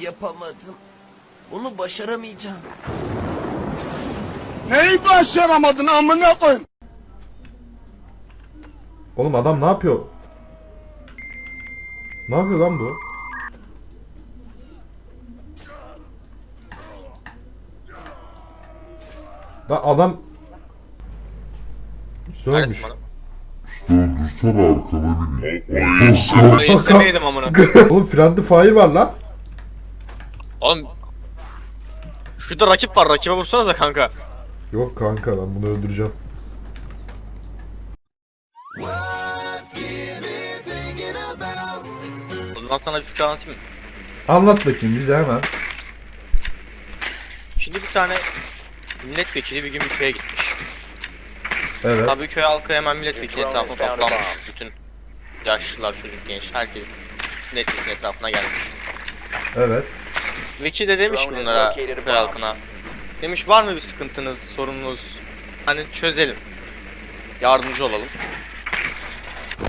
Yapamadım. Bunu başaramayacağım. Neyi başaramadın amına koyayım? Oğlum adam ne yapıyor? Ne yapıyor lan bu? Lan adam Sövmüş. Neredesin bana? Burayı istemeydim amına. Oğlum Friendly Fire var lan. Oğlum. Şurada rakip var. Rakibe vursanıza kanka. Yok kanka ben bunu öldüreceğim. Bundan sana bir fikir anlatayım mı? Anlat bakayım bize hemen. Şimdi bir tane milletvekili bir gün bir köye gitmiş. Evet. Tabii köy halkı hemen milletvekili etrafına toplanmış. Bütün yaşlılar, çocuk, genç, herkes milletvekili etrafına gelmiş. Evet. Vekil de demiş ki bunlara köy halkına. Demiş var mı bir sıkıntınız, sorununuz? Hani çözelim. Yardımcı olalım.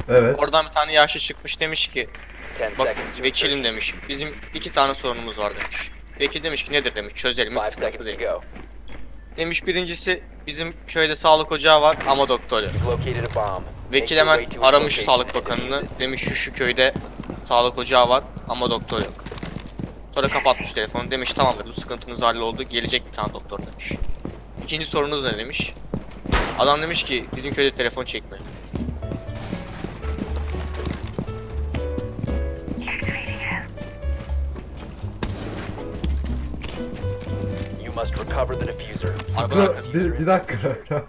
Evet. Oradan bir tane yaşlı çıkmış demiş ki Bak vekilim demiş. Bizim iki tane sorunumuz var demiş. Vekil demiş ki nedir demiş. Çözelim hiç sıkıntı değil. Demiş birincisi bizim köyde sağlık ocağı var ama doktor yok. Vekil hemen aramış sağlık bakanını. Demiş şu şu köyde sağlık ocağı var ama doktor yok. Sonra kapatmış telefonu. Demiş tamamdır bu sıkıntınız halloldu. Gelecek bir tane doktor demiş. İkinci sorunuz ne demiş. Adam demiş ki bizim köyde telefon çekmiyor. You must recover the diffuser. Arabanın Fıkra, bir, bir dakika.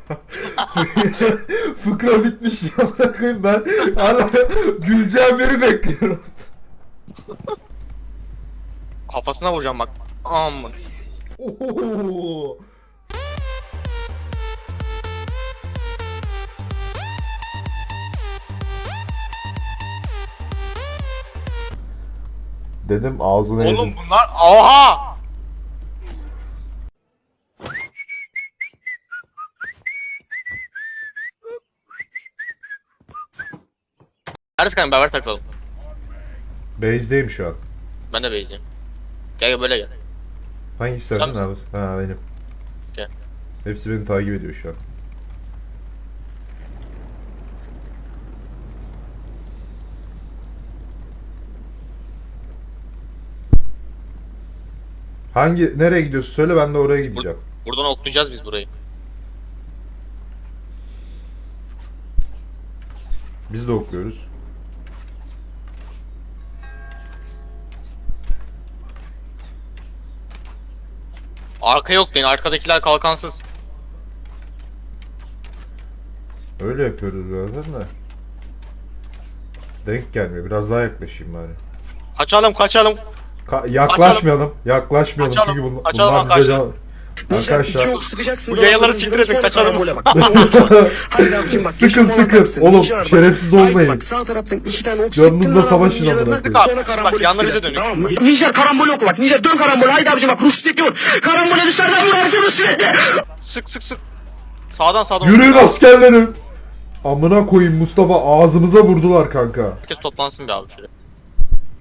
Fıkra bitmiş ya. Ben hala güleceğim yeri bekliyorum. Kafasına vuracağım bak. Aman. Dedim ağzına Oğlum yedim. bunlar oha! Neredesin kanka beraber takılalım. Base'deyim şu an. Ben de beyziyim. Gel gel böyle gel. Hangisi Sen sendin abi? Ha benim. Gel. Hepsi beni takip ediyor şu an. Hangi nereye gidiyorsun söyle ben de oraya gideceğim. Buradan oklayacağız biz burayı. Biz de okuyoruz. Arka yok değil, arkadakiler kalkansız. Öyle yapıyoruz zaten de. Denk gelmiyor. Biraz daha yaklaşayım bari. Kaçalım kaçalım. Ka- yaklaşmayalım. Yaklaşmayalım Kaçalım, çünkü bunlar, kaçalım bunlar bize arkadaşlar. can- Arkadaşlar Çok sıkacaksınız. Bu yayaları titretin, kaçalım. Haydi abicim bak. Sıkın, sıkın. Oğlum, şerefsiz olmayın. Bak sağ taraftan iki tane ok Yanınızda sıktın lan savaşın amına koyayım. Bak, yanlarınıza dönün. Tamam mı? Ninja karambole oku bak. Ninja dön karambole. Haydi abicim bak. Rustik vur. Karambole dışarıdan vur abicim sürekli. Sık sık sık. Sağdan sağdan. Yürüyün askerlerim. Amına koyayım Mustafa ağzımıza vurdular kanka. Herkes toplansın bir abi şöyle.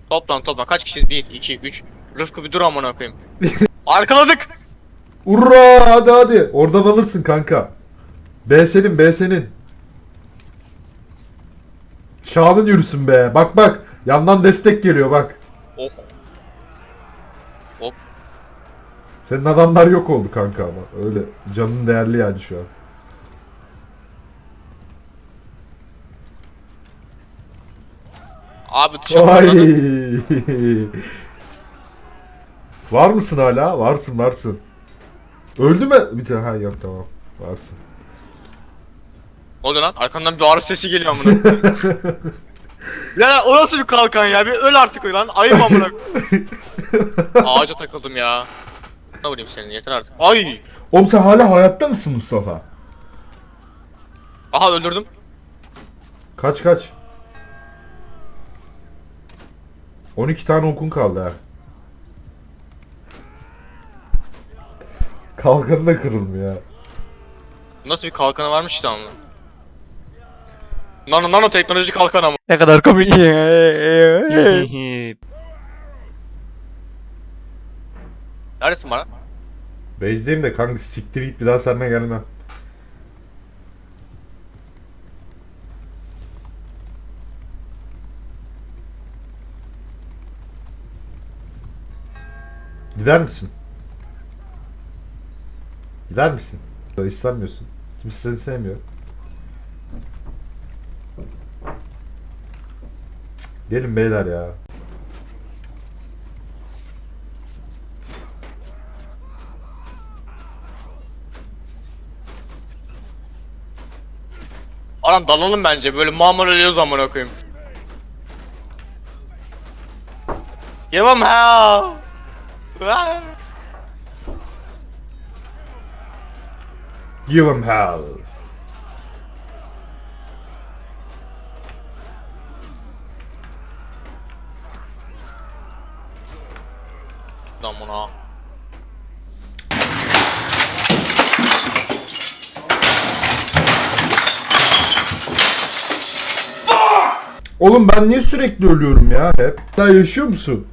Toplan toplan. Kaç kişiyiz? 1, 2, 3. Rıfkı bir dur amına koyayım. Arkaladık. Urra hadi hadi. Oradan alırsın kanka. B senin B senin. Şahan'ın yürüsün be. Bak bak. Yandan destek geliyor bak. Oh. Hop. Senin adamlar yok oldu kanka ama. Öyle. Canın değerli yani şu an. Abi dışarı. Var mısın hala? Varsın varsın. Öldü mü? Bir tane ha yok tamam. Varsın. Oluyor lan? Arkamdan bir ağrı sesi geliyor amına. Ya o nasıl bir kalkan ya? Bir öl artık lan. Ayıp amına. Ağaca takıldım ya. Ne vurayım senin yeter artık. Ay! Oğlum sen hala hayatta mısın Mustafa? Aha öldürdüm. Kaç kaç. 12 tane okun kaldı ha. Kalkanı da kırılmıyor ya. Nasıl bir kalkanı varmış işte amına. Nano nano teknoloji kalkan ama. Ne kadar komik. Neredesin bana? Base'deyim de kanka siktir git bir daha seninle gelmem. Gider misin? Gider misin? İstemiyorsun. Kimse seni sevmiyor. Gelin beyler ya. Aram dalalım bence böyle mamur ölüyoruz amına koyayım. Give him Give 'em hell. Lan buna. Oğlum ben niye sürekli ölüyorum ya hep? Daha yaşıyor musun?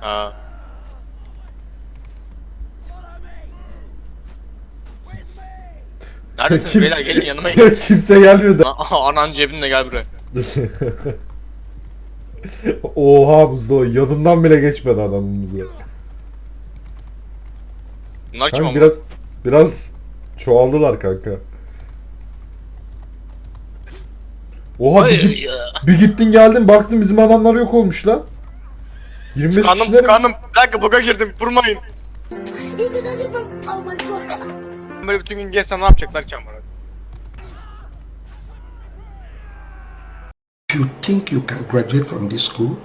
Ha. Neredesiniz Kim- beyler gelin yanıma gelin. Kimse gelmiyor da. Ana- Anan cebinle gel buraya. Oha Mustafa yanından bile geçmedi adamımız ya. Bunlar kim Kanka ama? biraz biraz çoğaldılar kanka. Oha bir, Ay, git- ya. bir gittin geldin baktın bizim adamlar yok olmuş lan. 25 Tıkandım kişiler. tıkandım. Bir dakika buga girdim. Vurmayın. Because oh my god. Böyle bütün gün gezsem ne yapacaklar ki you think you can graduate from this school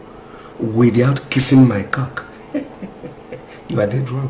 without kissing my cock, you are dead wrong.